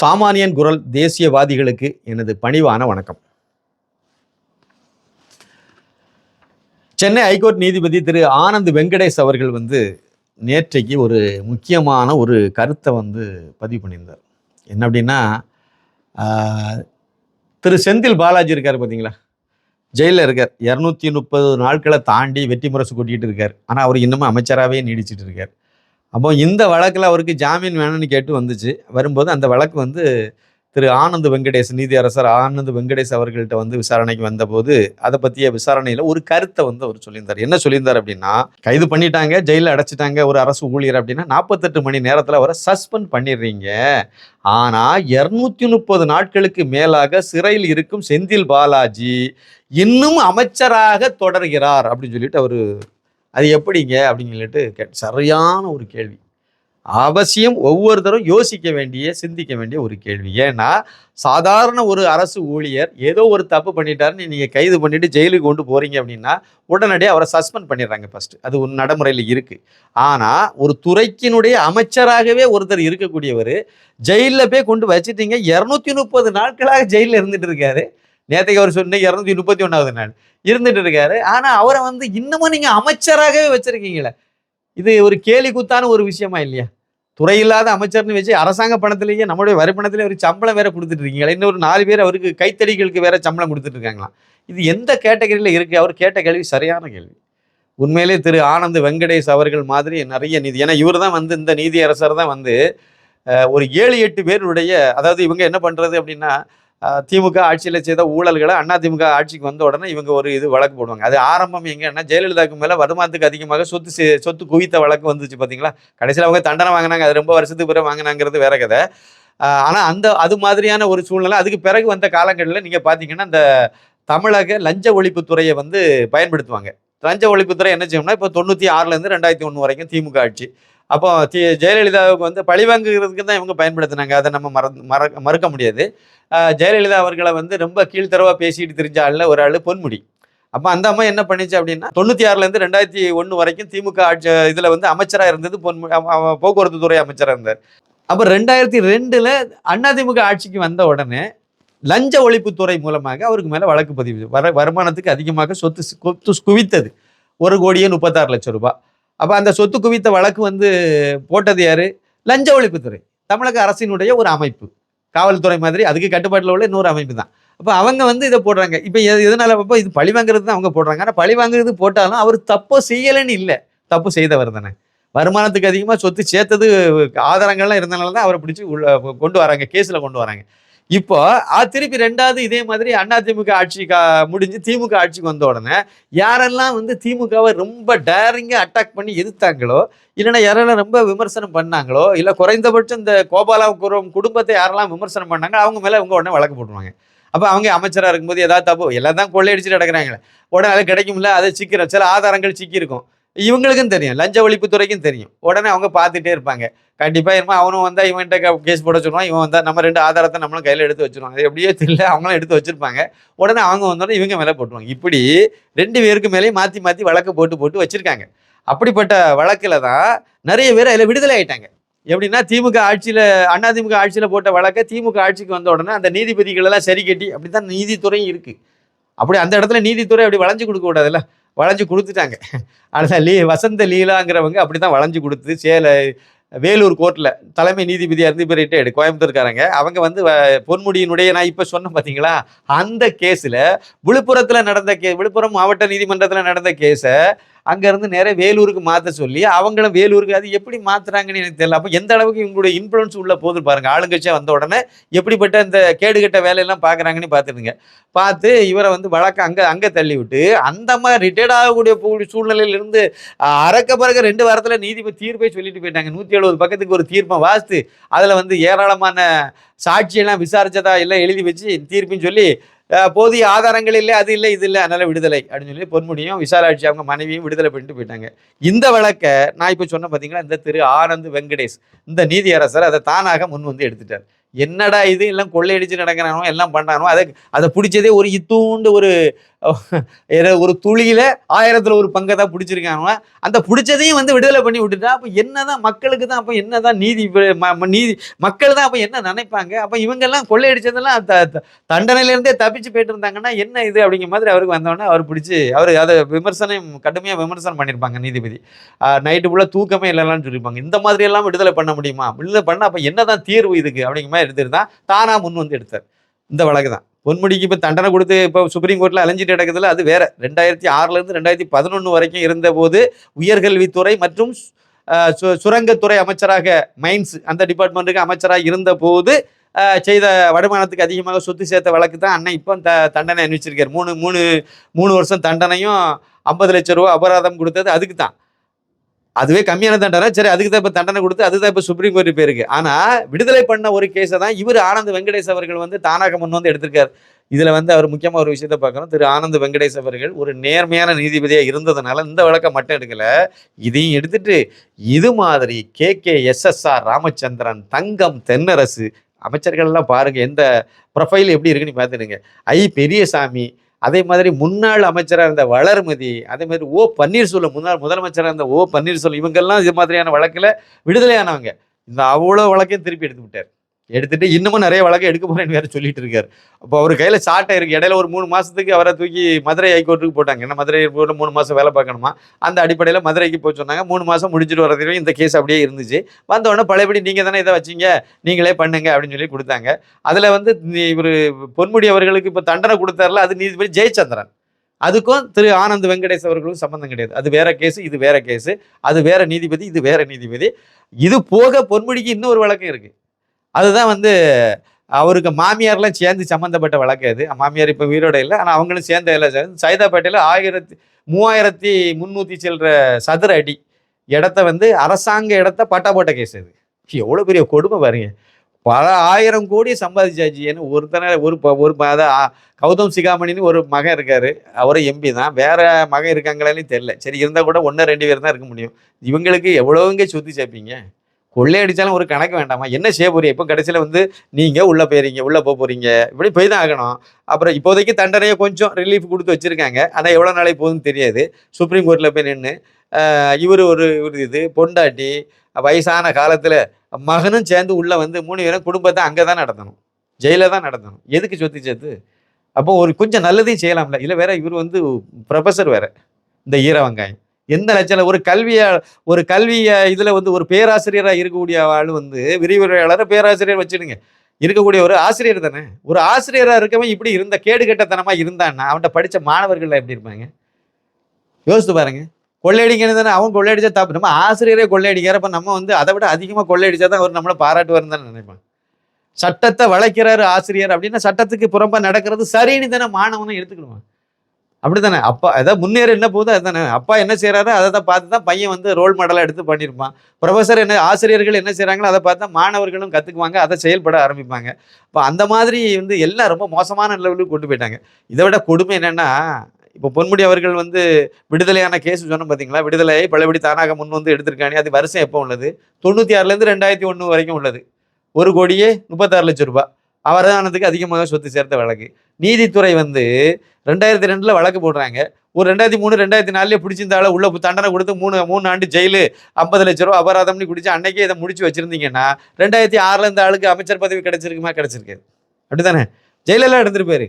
சாமானியன் குரல் தேசியவாதிகளுக்கு எனது பணிவான வணக்கம். சென்னை ஹைகோர்ட் நீதிபதி திரு ஆனந்த் வெங்கடேஷ் அவர்கள் வந்து நேற்றைக்கு ஒரு முக்கியமான ஒரு கருத்தை வந்து பதிவு பண்ணியிருந்தார். என்ன அப்படின்னா திரு செந்தில் பாலாஜி இருக்கார் பார்த்தீங்களா? ஜெயிலில் இருக்கார். இரநூத்தி முப்பது நாட்களை தாண்டி வெற்றி முரசு கொட்டிகிட்டு இருக்கார். ஆனால் அவர் இன்னமும் அமைச்சராகவே நீடிச்சிட்டு இருக்கார். அப்போ இந்த வழக்கில் அவருக்கு ஜாமீன் வேணும்னு கேட்டு வந்துச்சு. வரும்போது அந்த வழக்கு வந்து திரு ஆனந்த் வெங்கடேஷ் நீதியரசர் ஆனந்த் வெங்கடேஷ் அவர்கள்ட்ட வந்து விசாரணைக்கு வந்தபோது அதை பற்றிய விசாரணையில் ஒரு கருத்தை வந்து அவர் சொல்லியிருந்தார். என்ன சொல்லியிருந்தார் அப்படின்னா கைது பண்ணிட்டாங்க ஜெயிலில் அடைச்சிட்டாங்க ஒரு அரசு ஊழியர் அப்படின்னா நாற்பத்தெட்டு மணி நேரத்தில் அவரை சஸ்பெண்ட் பண்ணிடுறீங்க. ஆனால் இரநூத்தி முப்பது நாட்களுக்கு மேலாக சிறையில் இருக்கும் செந்தில் பாலாஜி இன்னும் அமைச்சராக தொடர்கிறார் அப்படின்னு சொல்லிட்டு அவர் அது எப்படிங்க அப்படின்னு சொல்லிட்டு கே சரியான ஒரு கேள்வி. அவசியம் ஒவ்வொருத்தரும் யோசிக்க வேண்டிய சிந்திக்க வேண்டிய ஒரு கேள்வி. ஏன்னா சாதாரண ஒரு அரசு ஊழியர் ஏதோ ஒரு தப்பு பண்ணிட்டாருன்னு நீங்கள் கைது பண்ணிட்டு ஜெயிலுக்கு கொண்டு போகிறீங்க அப்படின்னா உடனடியாக அவரை சஸ்பெண்ட் பண்ணிடுறாங்க ஃபஸ்ட்டு அது ஒரு நடைமுறையில் இருக்குது ஆனால் ஒரு துறைக்கினுடைய அமைச்சராகவே ஒருத்தர் இருக்கக்கூடியவர் ஜெயிலில் போய் கொண்டு வச்சுட்டீங்க இரநூத்தி முப்பது நாட்களாக ஜெயிலில் இருந்துகிட்டு இருக்காரு. நேற்றைக்கு அவர் சொன்ன இரநூத்தி முப்பத்தி ஒன்றாவது நாள். இருந்துட்டு இருக்காரு. ஆனால் அவரை வந்து இன்னமும் நீங்கள் அமைச்சராகவே வச்சிருக்கீங்களே இது ஒரு கேலி கூத்தான ஒரு விஷயமா இல்லையா? துறை இல்லாத அமைச்சர்னு வச்சு அரசாங்க பணத்திலேயே நம்மளுடைய வரி பணத்திலே ஒரு சம்பளம் வேற கொடுத்துட்டு இருக்கீங்களா. இன்னும் ஒரு நாலு பேர் அவருக்கு கைத்தடிகளுக்கு வேற சம்பளம் கொடுத்துட்டு இருக்காங்களாம். இது எந்த கேட்டகரியில் இருக்குது அவர் கேட்ட கேள்வி சரியான கேள்வி. உண்மையிலே திரு ஆனந்த் வெங்கடேஷ் அவர்கள் மாதிரி நிறைய நீதி. ஏன்னா இவர் தான் வந்து இந்த நீதியரசர் தான் வந்து ஒரு ஏழு எட்டு பேருடைய அதாவது இவங்க என்ன பண்றது அப்படின்னா திமுக ஆட்சியில் செய்த ஊழல்களை அண்ணா திமுக ஆட்சிக்கு வந்த உடனே இவங்க ஒரு இது வழக்கு போடுவாங்க. அது ஆரம்பம் எங்கன்னா ஜெயலலிதாவுக்கு மேலே வருமானத்துக்கு அதிகமாக சொத்து சொத்து குவித்த வழக்கு வந்துச்சு பார்த்தீங்களா கடைசியில் அவங்க தண்டனை வாங்கினாங்க. அது ரொம்ப வருஷத்துக்கு பிறகு வாங்கினாங்கிறது வேற கதை. ஆனால் அந்த அது மாதிரியான ஒரு சூழ்நிலை அதுக்கு பிறகு வந்த காலங்களில் நீங்கள் பார்த்தீங்கன்னா அந்த தமிழக லஞ்ச ஒழிப்புத்துறையை வந்து பயன்படுத்துவாங்க. லஞ்ச ஒழிப்புத்துறை என்ன செய்யணும்னா இப்போ தொண்ணூற்றி ஆறுலேருந்து ரெண்டாயிரத்தி ஒன்று வரைக்கும் திமுக ஆட்சி. அப்போ தி ஜெயலலிதாவுக்கு வந்து பழிவாங்குறதுக்கு தான் இவங்க பயன்படுத்தினாங்க. அதை நம்ம மற மற மறுக்க முடியாது. ஜெயலலிதா அவர்களை வந்து ரொம்ப கீழ்த்தரவாக பேசிட்டு தெரிஞ்ச ஆளில் ஒரு ஆள் பொன்முடி. அப்போ அந்த அம்மா என்ன பண்ணிச்சு அப்படின்னா தொண்ணூற்றி ஆறுலேருந்து ரெண்டாயிரத்தி ஒன்று வரைக்கும் திமுக ஆட்சி இதில் வந்து அமைச்சராக இருந்தது பொன்முடி போக்குவரத்து துறை அமைச்சராக இருந்தார். அப்போ ரெண்டாயிரத்தி ரெண்டில் அதிமுக ஆட்சிக்கு வந்த உடனே லஞ்ச ஒழிப்புத்துறை மூலமாக அவருக்கு மேலே வழக்கு பதிவு வர வருமானத்துக்கு அதிகமாக சொத்து கொத்து குவித்தது. ஒரு கோடியே முப்பத்தாறு லட்சம் ரூபாய். அப்போ அந்த சொத்து குவித்த வழக்கு வந்து போட்டது யாரு? லஞ்ச ஒழிப்புத்துறை. தமிழக அரசினுடைய ஒரு அமைப்பு. காவல்துறை மாதிரி அதுக்கு கட்டுப்பாட்டில் உள்ள இன்னொரு அமைப்பு தான். அப்போ அவங்க வந்து இதை போடுறாங்க. இப்போ எதனால அப்போ இது பழி வாங்குறது தான் அவங்க போடுறாங்க. ஆனால் பழி வாங்குறது போட்டாலும் அவர் தப்போ செய்யலைன்னு இல்லை. தப்பு செய்தவர் தானே. வருமானத்துக்கு அதிகமாக சொத்து சேர்த்தது ஆதாரங்கள்லாம் இருந்தனால தான் அவரை பிடிச்சி உள்ள கொண்டு வராங்க. கேஸில் கொண்டு வராங்க. இப்போ திருப்பி ரெண்டாவது இதே மாதிரி அதிமுக ஆட்சி முடிஞ்சு திமுக ஆட்சிக்கு வந்த உடனே யாரெல்லாம் வந்து திமுகவை ரொம்ப டேரிங்காக அட்டாக் பண்ணி எதிர்த்தாங்களோ இல்லைன்னா யாரெல்லாம் ரொம்ப விமர்சனம் பண்ணாங்களோ இல்லை குறைந்தபட்சம் இந்த கோபாலாபுரம் குடும்பத்தை யாரெல்லாம் விமர்சனம் பண்ணாங்க அவங்க மேலே அவங்க உடனே வழக்கு போட்டுருவாங்க. அப்போ அவங்க அமைச்சராக இருக்கும்போது ஏதாவது தப்பு எல்லாம் தான் கொள்ளையடிச்சுட்டு நடக்கிறாங்களே. உடனே அது கிடைக்கும்ல அதை சிக்கிறோம் சில ஆதாரங்கள் சிக்கியிருக்கும். இவங்களுக்கும் தெரியும் லஞ்ச ஒழிப்புத்துறைக்கும் தெரியும். உடனே அவங்க பார்த்துட்டே இருப்பாங்க. கண்டிப்பாக இருமா அவனும் வந்தா இவன்கிட்ட கேஸ் போட சொல்லுவான். இவன் வந்தா நம்ம ரெண்டு ஆதாரத்தை நம்மளும் கையில் எடுத்து வச்சிருவாங்க அது எப்படியோ தெரியல அவங்களும் எடுத்து வச்சிருப்பாங்க. உடனே அவங்க வந்தோடனே இவங்க மேலே போட்டுருவாங்க. இப்படி ரெண்டு பேருக்கு மேலேயும் மாற்றி மாற்றி வழக்கு போட்டு போட்டு வச்சிருக்காங்க. அப்படிப்பட்ட வழக்கில் தான் நிறைய பேர் அதில் விடுதலை ஆயிட்டாங்க. எப்படின்னா திமுக ஆட்சியில் அதிமுக ஆட்சியில் போட்ட வழக்கை திமுக ஆட்சிக்கு வந்த உடனே அந்த நீதிபதிகளெல்லாம் சரி கட்டி அப்படி தான் நீதித்துறையும் இருக்குது அப்படி அந்த இடத்துல நீதித்துறை அப்படி வளைஞ்சு கொடுக்க கூடாதுல்ல? வளைஞ்சு கொடுத்துட்டாங்க. ஆனால் லீ வசந்த லீலாங்கிறவங்க அப்படி தான் வளைஞ்சு கொடுத்து சேலை வேலூர் கோர்ட்டில் தலைமை நீதிபதியாக இருந்து இப்போ ரிட்டையர்டு கோயம்புத்தூர்காரங்க. அவங்க வந்து வ- பொன்முடியினுடைய நான் இப்போ சொன்னேன் பார்த்தீங்களா அந்த கேஸில் விழுப்புரத்தில் நடந்த கே விழுப்புரம் மாவட்ட நீதிமன்றத்தில் நடந்த கேஸை அங்கேருந்து நேராக வேலூருக்கு மாற்ற சொல்லி அவங்களும் வேலூருக்கு அது எப்படி மாற்றுறாங்கன்னு எனக்கு தெரியல. அப்போ எந்த அளவுக்கு இவங்களுடைய இன்ஃப்ளூன்ஸ் உள்ளே போகுது பாருங்கள் ஆளுங்கட்சியாக வந்த உடனே எப்படிப்பட்ட இந்த கேடுகட்ட வேலையெல்லாம் பார்க்குறாங்கன்னு பார்த்துருங்க பார்த்து இவரை வந்து வழக்கம் அங்கே அங்கே தள்ளி விட்டு அந்த மாதிரி ரிட்டையர்ட் ஆகக்கூடிய சூழ்நிலையிலிருந்து அறக்க பிறகு ரெண்டு வாரத்தில் நீதிபதி தீர்ப்பே சொல்லிட்டு போயிட்டாங்க. நூற்றி எழுபது பக்கத்துக்கு ஒரு தீர்ப்பை வாசித்து அதில் வந்து ஏராளமான சாட்சியெல்லாம் விசாரித்ததா எல்லாம் எழுதி வச்சு தீர்ப்புன்னு சொல்லி போதிய ஆதாரங்கள் இல்லை அது இல்லை இது இல்லை அதனால விடுதலை அப்படின்னு சொல்லி பொன்முடியும் விசாலாட்சி அவங்க மனைவியும் விடுதலை பண்ணிட்டு போயிட்டாங்க. இந்த வழக்கை நான் இப்போ சொன்ன பார்த்தீங்கன்னா இந்த திரு ஆனந்த் வெங்கடேஷ் இந்த நீதியரசர் அதை தானாக முன் வந்து எடுத்துட்டார். என்னடா இது எல்லாம் கொள்ளையடிச்சு நடக்கிறானோ எல்லாம் பண்ணுறானோ அதை அதை பிடிச்சதே ஒரு இத்தூண்டு ஒரு ஒரு துளியில ஆயிரத்துல ஒரு பங்கை தான் பிடிச்சிருக்காங்க. அந்த பிடிச்சதையும் வந்து விடுதலை பண்ணி விட்டுட்டா அப்ப என்னதான் மக்களுக்கு தான் அப்ப என்னதான் நீதி ம- ம- நீதி மக்கள் தான் அப்ப என்ன நினைப்பாங்க? அப்ப இவங்கெல்லாம் கொள்ளையடிச்சதெல்லாம் த- தண்டனையிலேருந்தே தண்டனையில இருந்தே தப்பிச்சு போயிட்டு இருந்தாங்கன்னா என்ன இது அப்படிங்கிற மாதிரி அவருக்கு வந்தோடனே அவர் பிடிச்சி அவர் அதை விமர்சனம் கடுமையா விமர்சனம் பண்ணியிருப்பாங்க நீதிபதி. நைட்டு ஃபுல்லாக தூக்கமே இல்லைன்னு சொல்லியிருப்பாங்க. இந்த மாதிரி எல்லாம் விடுதலை பண்ண முடியுமா? விடுதலை பண்ண அப்ப என்னதான் தீர்வு இதுக்கு அப்படிங்கிற மாதிரி எடுத்துருந்தா தானாக தானா முன் வந்து எடுத்தார். இந்த வழக்கு தான் பொன்முடிக்கு இப்போ தண்டனை கொடுத்து இப்போ சுப்ரீம் கோர்ட்டில் அலைஞ்சிட்டு கிடக்குதுல அது வேற. ரெண்டாயிரத்தி ஆறுலேருந்து ரெண்டாயிரத்தி பதினொன்று வரைக்கும் இருந்தபோது உயர்கல்வித்துறை மற்றும் சு- சுரங்கத்துறை அமைச்சராக மைன்ஸ் அந்த டிபார்ட்மெண்ட்டுக்கு அமைச்சராக இருந்தபோது செய்த வருமானத்துக்கு அதிகமாக சொத்து சேர்த்த வழக்கு தான் அண்ணன் இப்போ த தண்டனை அனுப்பிச்சிருக்காரு மூணு மூணு மூணு வருஷம் தண்டனையும் ஐம்பது லட்ச ரூபா அபராதம் கொடுத்தது அதுக்கு தான். அதுவே கம்மியான தண்டனை. சரி அதுக்கு தான் இப்போ தண்டனை கொடுத்து அதுதான் இப்போ சுப்ரீம் கோர்ட் போயிருக்கு ஆனால் விடுதலை பண்ண ஒரு கேஸை தான் இவர் ஆனந்த் வெங்கடேஷ் அவர்கள் வந்து தானாக முன் வந்து எடுத்திருக்காரு. இதில் வந்து அவர் முக்கியமாக ஒரு விஷயத்த பார்க்கணும். திரு ஆனந்த் வெங்கடேஷ் அவர்கள் ஒரு நேர்மையான நீதிபதியாக இருந்ததுனால இந்த வழக்கை மட்டும் எடுக்கல. இதையும் எடுத்துட்டு இது மாதிரி K K S S R Ramachandran Thangam Thennarasu அமைச்சர்கள்லாம் பாருங்க எந்த ப்ரொஃபைல் எப்படி இருக்குன்னு பார்த்துடுங்க. ஐ பெரியசாமி அதே மாதிரி முன்னாள் அமைச்சராக இருந்த வளர்மதி அதே மாதிரி ஓ பன்னீர்செல்வம் முன்னாள் முதலமைச்சராக இருந்த ஓ பன்னீர்செல்வம் இவங்கெல்லாம் இது மாதிரியான வழக்கில் விடுதலையானவங்க. இந்த அவ்வளோ வழக்கையும் திருப்பி எடுத்து விட்டார் எடுத்துட்டு இன்னமும் நிறைய வழக்கு எடுக்க போறேன்னு வேற சொல்லிட்டு இருக்காரு. அப்போ அவர் கையில சாட்டை இருக்கு. இடையில ஒரு மூணு மாசத்துக்கு அவரை தூக்கி மதுரை ஹைகோர்ட்டுக்கு போட்டாங்க. என்ன மதுரை ஹைகோர்ட்ல மூணு மாசம் வேலை பார்க்கணுமா? அந்த அடிப்படையில் மதுரைக்கு போய் சொன்னாங்க. மூணு மாசம் முடிஞ்சிட்டு வரதுலையும் இந்த கேஸ் அப்படியே இருந்துச்சு. வந்தோடனே பழையபடி நீங்க தானே இதை வச்சீங்க? நீங்களே பண்ணுங்க அப்படின்னு சொல்லி கொடுத்தாங்க. அதுல வந்து இவர் பொன்முடி அவர்களுக்கு இப்போ தண்டனை கொடுத்தாருல அது நீதிபதி ஜெயச்சந்திரன். அதுக்கும் திரு ஆனந்த் வெங்கடேஷ் அவர்களுக்கும் சம்பந்தம் கிடையாது. அது வேற கேஸ் இது வேற கேஸ் அது வேற நீதிபதி இது வேற நீதிபதி. இது போக பொன்முடிக்கு இன்னொரு வழக்கம் இருக்கு. அதுதான் வந்து அவருக்கு மாமியார்லாம் சேர்ந்து சம்மந்தப்பட்ட வழக்கு அது. மாமியார் இப்போ உயிரோட இல்லை. ஆனால் அவங்களும் சேர்ந்த இல்லை சேர்ந்து சைதாப்பேட்டையில் ஆயிரத்தி மூவாயிரத்தி முந்நூற்றி செல்ற சதுர அடி இடத்த வந்து அரசாங்க இடத்த பட்டா போட்ட கேஸ் அது. எவ்வளோ பெரிய கொடுமை பாருங்க. பல ஆயிரம் கோடி சம்பாதிச்சாச்சு. ஏன்னா ஒருத்தனை ஒரு ப- ஒரு ப- அதான் கௌதம் சிகாமணின்னு ஒரு மகன் இருக்கார். அவரும் எம்பி தான். வேற மகன் இருக்காங்களான்னு தெரியல. சரி இருந்தால் கூட ஒன்று ரெண்டு பேர் தான் இருக்க முடியும். இவங்களுக்கு எவ்வளோங்க சுற்றி சேர்ப்பீங்க கொள்ளையடிச்சாலும் ஒரு கணக்கு வேண்டாமா? என்ன செய்ய போறீங்க? இப்போ கடைசியில் வந்து நீங்கள் உள்ளே போயிறீங்க உள்ளே போக போகிறீங்க இப்படி போய் தான் ஆகணும். அப்புறம் இப்போதைக்கு தண்டனையை கொஞ்சம் ரிலீஃப் கொடுத்து வச்சிருக்காங்க. ஆனால் எவ்வளோ நாளைக்கு போகுதுன்னு தெரியாது. சுப்ரீம் கோர்ட்டில் போய் நின்று இவர் ஒரு ஒரு இது பொண்டாட்டி வயசான காலத்தில் மகனும் சேர்ந்து உள்ளே வந்து மூணு பேரும் குடும்பத்தை அங்கே தான் நடத்தணும். ஜெயிலில் தான் நடத்தணும். எதுக்கு சொத்து சேர்த்து? அப்போ ஒரு கொஞ்சம் நல்லதையும் செய்யலாம்ல. இல்லை வேற இவர் வந்து ப்ரொஃபஸர் வேற. இந்த ஈர வெங்காயம். எந்த லட்சம் ஒரு கல்வியா ஒரு கல்வியை இதில் வந்து ஒரு பேராசிரியராக இருக்கக்கூடிய ஆள் வந்து விரிவுரையாளரை பேராசிரியர் வச்சிடுங்க. இருக்கக்கூடிய ஒரு ஆசிரியர் தானே? ஒரு ஆசிரியராக இருக்கவன் இப்படி இருந்த கேடு கேடுகட்டத்தனமாக இருந்தான்னா அவன்கிட்ட படித்த மாணவர்கள் எப்படி இருப்பாங்க? யோசித்து பாருங்க. கொள்ளையடிக்கிறது தானே? அவன் கொள்ளையடிச்சா தப்பு. நம்ம ஆசிரியரே கொள்ளையடிக்கிறப்ப நம்ம வந்து அதை விட அதிகமாக கொள்ளையடிச்சா தான் அவர் நம்மளை பாராட்டுவார்னு தானே நினைப்பான். சட்டத்தை வளைக்கிறாரு ஆசிரியர் அப்படின்னா சட்டத்துக்கு புறம்பா நடக்கிறது சரின்னு தானே மாணவனும் எடுத்துக்கணுவான் அப்படித்தானே? அப்பா ஏதாவது முன்னேற என்ன போகுதோ அதுதானே. அப்பா என்ன செய்கிறாரோ அதை தான் பார்த்து தான் பையன் வந்து ரோல் மாடலாக எடுத்து பண்ணியிருப்பான். ப்ரொஃபஸர் என்ன ஆசிரியர்கள் என்ன செய்கிறாங்களோ அதை பார்த்து தான் மாணவர்களும் கற்றுக்குவாங்க அதை செயல்பட ஆரம்பிப்பாங்க. இப்போ அந்த மாதிரி வந்து எல்லாம் ரொம்ப மோசமான லெவலுக்கு கொண்டு போயிட்டாங்க. இதை விட கொடுமை என்னென்னா இப்போ பொன்முடி அவர்கள் வந்து விடுதலையான கேஸ் சொன்னோம் பார்த்தீங்களா விடுதலையை பழபடி தானாக முன் வந்து எடுத்திருக்காங்க அது வருஷம் எப்போ உள்ளது? தொண்ணூற்றி ஆறுலேருந்து ரெண்டாயிரத்தி ஒன்று வரைக்கும் உள்ளது. ஒரு கோடியே முப்பத்தாறு லட்சம் ரூபாய். அவர்தானத்துக்கு அதிகமாக சொத்து சேர்த்த வழக்கு. நீதித்துறை வந்து ரெண்டாயிரத்தி ரெண்டில் வழக்கு போடுறாங்க. ஒரு ரெண்டாயிரத்தி மூணு ரெண்டாயிரத்தி நாலுலேயே பிடிச்சிருந்தாலும் உள்ள தண்டனை கொடுத்து மூணு மூணு ஆண்டு ஜெயிலு ஐம்பது லட்ச ரூபா அபராதம்னு குடிச்சு அன்னைக்கே இதை முடிச்சு வச்சுருந்தீங்கன்னா ரெண்டாயிரத்தி ஆறில் இந்த ஆளுக்கு அமைச்சர் பதவி கிடைச்சிருக்குமா? கிடைச்சிருக்காது. அப்படித்தானே? ஜெயிலெல்லாம் எடுத்துட்டு போயிரு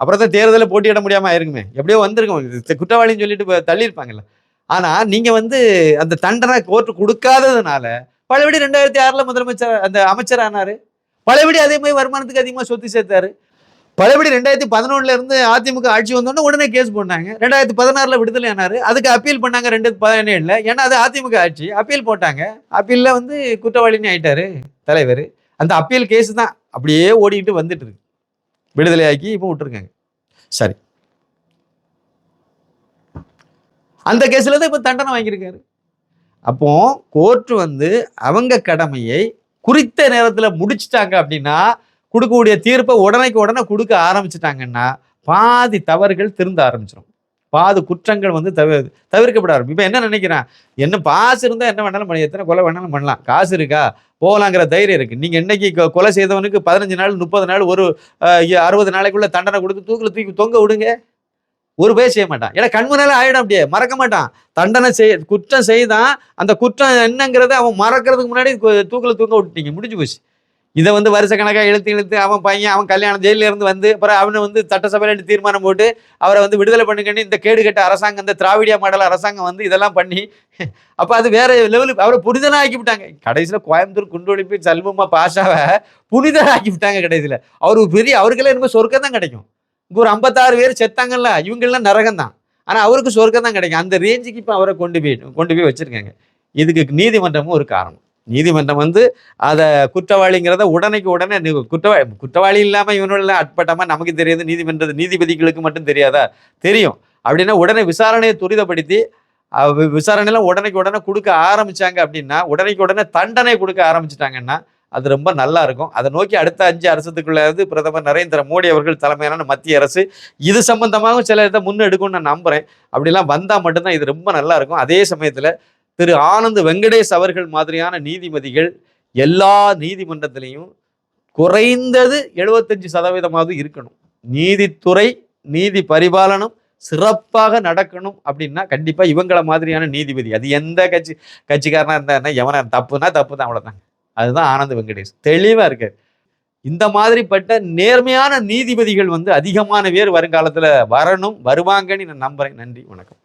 அப்புறம் தான் தேர்தலில் போட்டியிட முடியாமல் ஆயிருக்குமே. எப்படியோ வந்திருக்கும். குற்றவாளின்னு சொல்லிட்டு தள்ளியிருப்பாங்கல்ல. ஆனால் நீங்கள் வந்து அந்த தண்டனை கோர்ட்டு கொடுக்காததுனால பழபடி ரெண்டாயிரத்தி ஆறில் முதலமைச்சர் அந்த அமைச்சர் ஆனார். பழையபடி அதே மாதிரி வருமானத்துக்கு அதிகமாக சொத்து சேர்த்தாரு. பழையபடி ரெண்டாயிரத்தி பதினொன்னுல இருந்து அதிமுக ஆட்சி வந்தோடனே உடனே கேஸ் போட்டாங்க. ரெண்டாயிரத்தி பதினாறுல விடுதலை ஆனாரு. அதுக்கு அப்பீல் பண்ணாங்க ரெண்டு பதினேழுல. ஏன்னா அது அதிமுக ஆட்சி. அப்பீல் போட்டாங்க. அப்பீல்ல வந்து குற்றவாளின்னு ஆயிட்டாரு தலைவர். அந்த அப்பீல் கேஸ் தான் அப்படியே ஓடிக்கிட்டு வந்துட்டு இருக்கு. விடுதலையாக்கி இப்போ விட்டுருக்காங்க. சரி. அந்த கேஸில் தான் இப்போ தண்டனை வாங்கியிருக்காரு. அப்போ கோர்ட் வந்து அவங்க கடமையை குறித்த நேரத்தில் முடிச்சிட்டாங்க அப்படின்னா கொடுக்கக்கூடிய தீர்ப்பை உடனைக்கு உடனே கொடுக்க ஆரம்பிச்சிட்டாங்கன்னா பாதி தவறுகள் திருந்த ஆரம்பிச்சிடும் பாது குற்றங்கள் வந்து தவிர தவிர்க்கப்படாது இப்போ என்ன நினைக்கிறேன்? என்ன பாசு இருந்தால் என்ன வேணாலும் பண்ணி எத்தனை கொலை வேணாலும் பண்ணலாம். காசு இருக்கா? போகலாங்கிற தைரியம் இருக்குது நீங்கள் இன்றைக்கி கொலை செய்தவனுக்கு பதினஞ்சு நாள் முப்பது நாள் ஒரு அறுபது நாளைக்குள்ளே தண்டனை கொடுத்து தூக்கில் தூக்கி தொங்க விடுங்க. ஒரு பேர் செய்ய மாட்டான். ஏன்னா கண்முனால ஆயிடும் அப்படியே. மறக்க மாட்டான். தண்டனை செய் குற்றம் செய்தான். அந்த குற்றம் என்னங்கிறத அவன் மறக்கிறதுக்கு முன்னாடி தூக்கில் தூங்க விட்டுட்டீங்க. முடிஞ்சு போச்சு. இதை வந்து வருஷ கணக்காக இழுத்து இழுத்து அவன் பையன் அவன் கல்யாணம் ஜெயிலிருந்து வந்து அப்புறம் அவனை வந்து சட்டசபையில் தீர்மானம் போட்டு அவரை வந்து விடுதலை பண்ணுங்கன்னு இந்த கேடுகட்ட அரசாங்கம் இந்த திராவிடியா மாடல் அரசாங்கம் வந்து இதெல்லாம் பண்ணி அப்போ அது வேற லெவலுக்கு அவரை புனிதனாக்கி விட்டாங்க. கடைசியில் கோயம்புத்தூர் குண்டொழிப்பு சல்மம்மா பாஷாவை புனிதனாக்கி விட்டாங்க கடைசியில். அவருக்கு பெரிய அவருக்கெல்லாம் இன்னும் சொர்க்கம் தான் கிடைக்கும். இங்கே ஒரு ஐம்பத்தாறு பேர் செத்தாங்கல்ல இவங்கெல்லாம் நரகம் தான் ஆனால் அவருக்கு சொர்க்கம் தான் கிடைக்கும். அந்த ரேஞ்சுக்கு இப்போ அவரை கொண்டு போய் கொண்டு போய் வச்சுருக்காங்க. இதுக்கு நீதிமன்றமும் ஒரு காரணம். நீதிமன்றம் வந்து அதை குற்றவாளிங்கிறத உடனேக்கு உடனே குற்றவாளி குற்றவாளி இல்லாமல் இவனோட அட்பட்டமாக நமக்கு தெரியாது நீதிமன்ற நீதிபதிகளுக்கு மட்டும் தெரியாதா? தெரியும். அப்படின்னா உடனே விசாரணையை துரிதப்படுத்தி வி- விசாரணையெல்லாம் உடனே உடனே கொடுக்க ஆரம்பித்தாங்க அப்படின்னா உடனேக்கு உடனே தண்டனை கொடுக்க ஆரம்பிச்சிட்டாங்கன்னா அது ரொம்ப நல்லா இருக்கும். அதை நோக்கி அடுத்த அஞ்சு அரசத்துக்குள்ள வந்து பிரதமர் நரேந்திர மோடி அவர்கள் தலைமையிலான மத்திய அரசு இது சம்பந்தமாகவும் சில இதை முன்னெடுக்கும்னு நான் நம்புறேன். அப்படிலாம் வந்தால் மட்டும்தான் இது ரொம்ப நல்லா இருக்கும். அதே சமயத்தில் திரு ஆனந்த் வெங்கடேஷ் அவர்கள் மாதிரியான நீதிபதிகள் எல்லா நீதிமன்றத்திலையும் குறைந்தது எழுபத்தஞ்சு சதவீதமாவது இருக்கணும். நீதித்துறை நீதி பரிபாலனம் சிறப்பாக நடக்கணும் அப்படின்னா கண்டிப்பாக இவங்கள மாதிரியான நீதிபதி. அது எந்த கட்சி கட்சிக்காரனா இருந்தாருன்னா என்ன எவனா தப்புனா தப்பு தான் அவ்வளோதாங்க அதுதான் ஆனந்த் வெங்கடேஷ் தெளிவா இருக்கார். இந்த மாதிரிப்பட்ட நேர்மையான நீதிபதிகள் வந்து அதிகமான பேர் வருங்காலத்துல வரணும் வருவாங்கன்னு நான் நம்புறேன். நன்றி வணக்கம்.